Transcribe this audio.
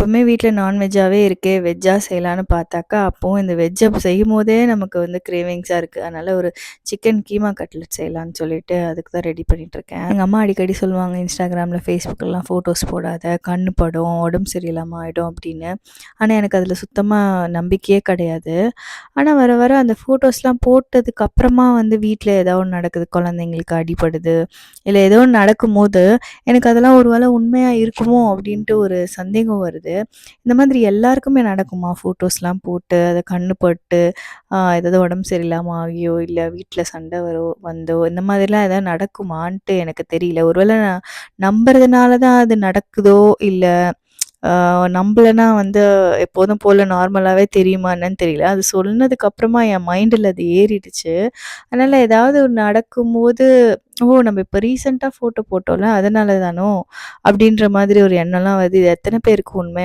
எப்போவுமே வீட்டில் நான்வெஜ்ஜாவே இருக்கே, வெஜ்ஜாக செய்யலான்னு பார்த்தாக்கா, அப்போவும் இந்த வெஜ்ஜை செய்யும் போதே நமக்கு வந்து கிரேவிங்ஸாக இருக்குது அதனால் ஒரு சிக்கன் கீமா கட்லெட் செய்யலான்னு சொல்லிட்டு அதுக்கு தான் ரெடி பண்ணிட்டுருக்கேன். எங்கள் அம்மா அடிக்கடி சொல்லுவாங்க, இன்ஸ்டாகிராமில் ஃபேஸ்புக்கெல்லாம் ஃபோட்டோஸ் போடாத, கண் படும், உடம்பு சரியில்லாம ஆகிடும் அப்படின்னு. ஆனால் எனக்கு அதில் சுத்தமாக நம்பிக்கையே கிடையாது. ஆனால் வர வர அந்த ஃபோட்டோஸ்லாம் போட்டதுக்கு அப்புறமா வந்து வீட்டில் ஏதோ ஒன்று நடக்குது, குழந்தைங்களுக்கு அடிபடுது, இல்லை ஏதோ ஒன்று நடக்கும்போது, எனக்கு அதெல்லாம் ஒரு வேளை உண்மையாக இருக்குமோ அப்படின்ட்டு ஒரு சந்தேகம் வருது. இந்த மாதிரி எல்லாருக்குமே நடக்குமா? ஃபோட்டோஸ்லாம் போட்டு, அதை கண்ணு பட்டு, ஏதாவது உடம்பு சரியில்லாம ஆகியோ, இல்லை வீட்டில் சண்டை வரோ வந்தோ, இந்த மாதிரிலாம் எதாவது நடக்குமான்ட்டு எனக்கு தெரியல. ஒருவேளை நான் நம்புறதுனால தான் அது நடக்குதோ, இல்ல நம்மளனா வந்து எப்போதும் போல் நார்மலாகவே தெரியுமா என்னன்னு தெரியல. அது சொன்னதுக்கு அப்புறமா என் மைண்டில் அது ஏறிடுச்சு. அதனால் ஏதாவது நடக்கும்போது, "ஓ! நம்ம இப்போ ரீசெண்டாக ஃபோட்டோ போட்டோம்ல, அதனால தானோ?" அப்படின்ற மாதிரி ஒரு எண்ணம்லாம் வருது. இது எத்தனை பேருக்கு உண்மை